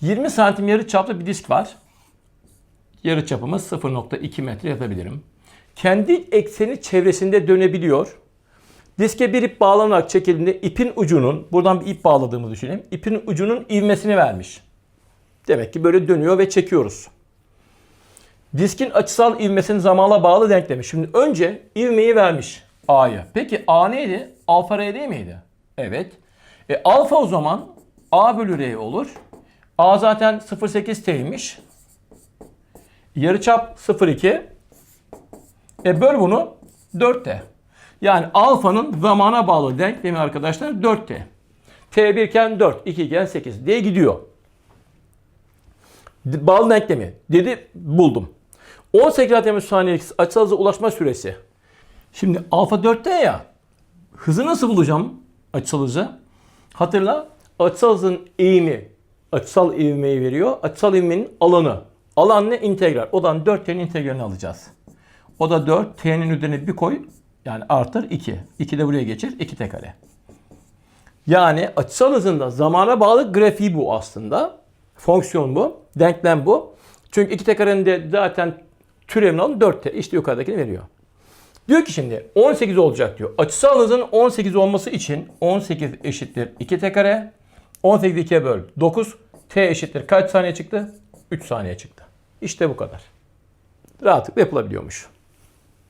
20 santim yarı çaplı bir disk var. Yarı çapımız 0.2 metre yazabilirim. Kendi ekseni çevresinde dönebiliyor. Diske bir ip bağlanarak çekildiğinde ipin ucunun, buradan bir ip bağladığımızı düşünelim. İpin ucunun ivmesini vermiş. Demek ki böyle dönüyor ve çekiyoruz. Diskin açısal ivmesini zamana bağlı denklemiş. Şimdi önce ivmeyi vermiş A'ya. Peki A neydi? Alfa R değil miydi? Evet. E, alfa o zaman A bölü R olur. A zaten 0.8 T'ymiş. Yarıçap 0.2. E böl bunu 4T. Yani alfanın zamana bağlı denklemi arkadaşlar 4T. T1 iken 4, 2 iken 8 diye gidiyor. Bağlı denklemi dedi buldum. 18 santim saniyelik açısal hıza ulaşma süresi. Şimdi alfa 4T ya. Hızı nasıl bulacağım açısal hızı? Hatırla açısal hızın eğimi açısal ivmeyi veriyor. Açısal ivmenin alanı. Alan ne? İntegral. Odan 4T'nin integralini alacağız. O da 4. T'nin üzerine bir koy. Yani artır 2. 2 de buraya geçir. 2 t kare. Yani açısal hızında zamana bağlı grafiği bu aslında. Fonksiyon bu. Denklem bu. Çünkü 2 t karenin de zaten türevini alın 4t. İşte yukarıdakini veriyor. Diyor ki şimdi 18 olacak diyor. Açısal hızın 18 olması için 18 eşittir 2 t kare. 18'i 2'ye böl 9. T eşittir kaç saniye çıktı? 3 saniye çıktı. İşte bu kadar. Rahatlıkla yapılabiliyormuş.